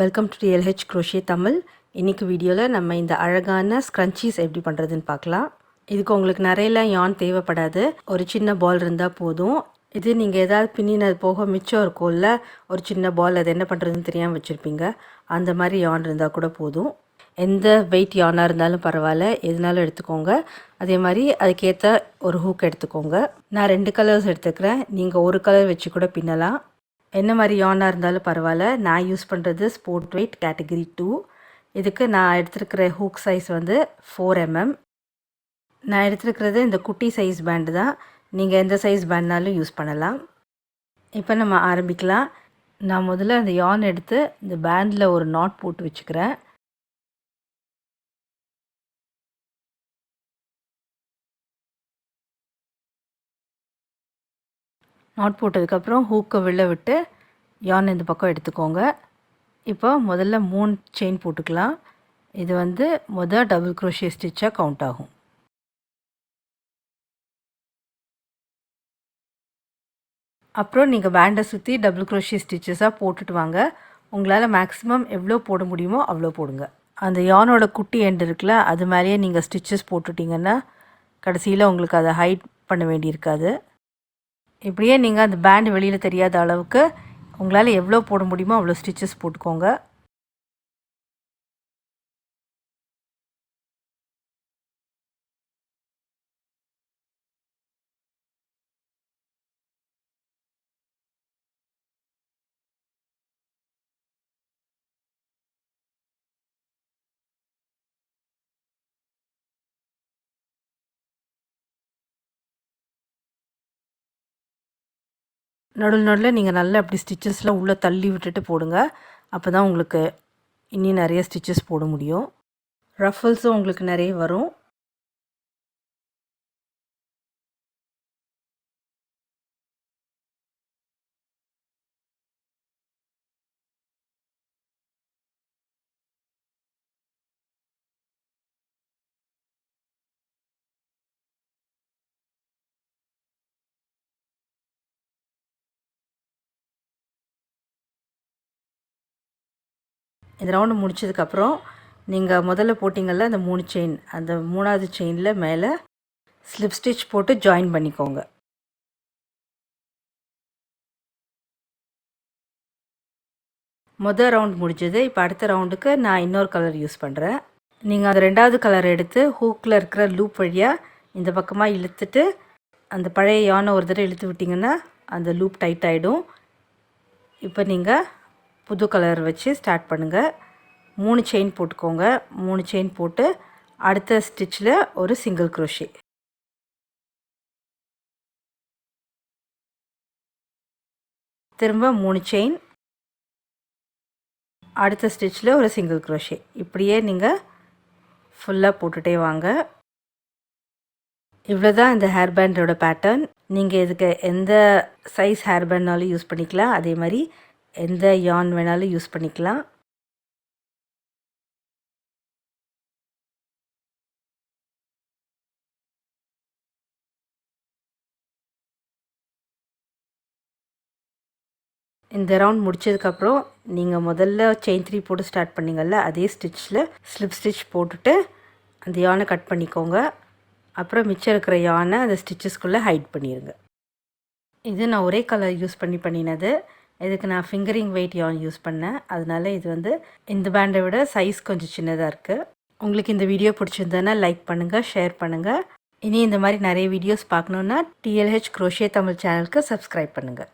Welcome to DLH crochet Tamil இன்றைக்கி வீடியோவில் நம்ம இந்த அழகான ஸ்க்ரன்ச்சீஸ் எப்படி பண்ணுறதுன்னு பார்க்கலாம். இதுக்கு உங்களுக்கு நிறையலாம் யான் தேவைப்படாது. ஒரு சின்ன பால் இருந்தால் போதும். இது நீங்கள் ஏதாவது பின்னினது போக மிச்சம் இருக்கும்ல ஒரு சின்ன பால் அது என்ன பண்ணுறதுன்னு தெரியாமல் வச்சுருப்பீங்க. அந்த மாதிரி யான் இருந்தால் கூட போதும். எந்த வெயிட் யானாக இருந்தாலும் பரவாயில்ல. எதுனாலும் எடுத்துக்கோங்க. அதே மாதிரி அதுக்கேற்ற ஒரு ஹூக் எடுத்துக்கோங்க. நான் ரெண்டு கலர்ஸ் எடுத்துக்கிறேன். நீங்கள் ஒரு கலர் வச்சு கூட பின்னலாம். என்ன மாதிரி யானாக இருந்தாலும் பரவாயில்ல. நான் யூஸ் பண்ணுறது ஸ்போர்ட் வெயிட் கேட்டகரி டூ இதுக்கு நான் எடுத்துருக்கிற ஹூக் சைஸ் வந்து ஃபோர் எம்எம் mm. நான் எடுத்துருக்கிறது இந்த குட்டி சைஸ் பேண்டு தான். நீங்கள் எந்த சைஸ் பேண்ட்னாலும் யூஸ் பண்ணலாம். இப்போ நம்ம ஆரம்பிக்கலாம். நான் முதல்ல அந்த யான் எடுத்து இந்த பேண்டில் ஒரு நாட் போட்டு வச்சுக்கிறேன். நாட் போட்டதுக்கப்புறம் ஹூக்கை வெளில விட்டு யான் இந்த பக்கம் எடுத்துக்கோங்க. இப்போ முதல்ல மூணு செயின் போட்டுக்கலாம். இது வந்து முதல் டபுள் குரோஷிய ஸ்டிச்சாக கவுண்ட் ஆகும். அப்புறம் நீங்கள் பேண்டை சுற்றி டபுள் குரோஷிய ஸ்டிச்சஸாக போட்டுட்டு வாங்க. உங்களால் மேக்ஸிமம் எவ்வளோ போட முடியுமோ அவ்வளோ போடுங்க. அந்த யானோட குட்டி எண்ட் இருக்குல்ல அது மேலேயே நீங்கள் ஸ்டிச்சஸ் போட்டுட்டிங்கன்னா கடைசியில் உங்களுக்கு அதை ஹைட் பண்ண வேண்டியிருக்காது. இப்படியே நீங்கள் அந்த பேண்டு வெளியில் தெரியாத அளவுக்கு உங்களால் எவ்வளோ போட முடியுமோ அவ்வளோ ஸ்டிச்சஸ் போட்டுக்கோங்க. நடுவில் நடுவில் நீங்கள் நல்லா அப்படி ஸ்டிச்சஸ்லாம் உள்ளே தள்ளி விட்டுட்டு போடுங்க. அப்போ தான் உங்களுக்கு இன்னும் நிறைய ஸ்டிச்சஸ் போட முடியும். ரஃபல்ஸும் உங்களுக்கு நிறைய வரும். இந்த ரவுண்டு முடிச்சதுக்கப்புறம் நீங்கள் முதல்ல போட்டிங்கள்ல அந்த மூணு செயின் அந்த மூணாவது செயினில் மேலே ஸ்லிப் ஸ்டிச் போட்டு ஜாயின் பண்ணிக்கோங்க. மொதல் ரவுண்ட் முடிஞ்சது. இப்போ அடுத்த ரவுண்டுக்கு நான் இன்னொரு கலர் யூஸ் பண்ணுறேன் நீங்கள் அந்த ரெண்டாவது கலர் எடுத்து ஹூக்கில் இருக்கிற லூப் வழியாக இந்த பக்கமாக இழுத்துட்டு அந்த பழைய யானை ஒரு தடவை இழுத்து விட்டிங்கன்னா அந்த லூப் டைட் ஆகிடும் இப்போ நீங்கள் புது கலர் வச்சு ஸ்டார்ட் பண்ணுங்கள் மூணு செயின் போட்டுக்கோங்க. மூணு செயின் போட்டு அடுத்த ஸ்டிச்சில் ஒரு சிங்கிள் க்ரோஷே. திரும்ப மூணு செயின். அடுத்த ஸ்டிச்சில் ஒரு சிங்கிள் க்ரோஷே. இப்படியே நீங்கள் ஃபுல்லாக போட்டுகிட்டே வாங்க. இவ்வளோ தான் இந்த ஹேர் பேண்டோட பேட்டர்ன் நீங்கள் இதுக்கு எந்த சைஸ் ஹேர் பேண்ட்னாலும் யூஸ் பண்ணிக்கலாம். அதே மாதிரி எந்த யான் வேணாலும் யூஸ் பண்ணிக்கலாம். இந்த ரவுண்ட் முடிச்சதுக்கப்புறம் நீங்கள் முதல்ல செயின் த்ரீ போட்டு ஸ்டார்ட் பண்ணிங்கள்ல அதே ஸ்டிச்சில் ஸ்லிப் ஸ்டிச் போட்டுட்டு அந்த யானை கட் பண்ணிக்கோங்க. அப்புறம் மிச்சம் இருக்கிற யானை அந்த ஸ்டிச்சஸ்குள்ளே ஹைட் பண்ணிடுங்க இது நான் ஒரே கலர் யூஸ் பண்ணி பண்ணினது. இதுக்கு நான் ஃபிங்கரிங் வெயிட் யான் யூஸ் பண்ணேன். அதனால இது வந்து இந்த பேண்டை விட சைஸ் கொஞ்சம் சின்னதாக இருக்குது உங்களுக்கு இந்த வீடியோ பிடிச்சிருந்ததுன்னா லைக் பண்ணுங்கள் ஷேர் பண்ணுங்கள் இனி இந்த மாதிரி நிறைய வீடியோஸ் பார்க்கணுன்னா டிஎல்ஹெச் குரோஷே தமிழ் சேனலுக்கு சப்ஸ்கிரைப் பண்ணுங்கள்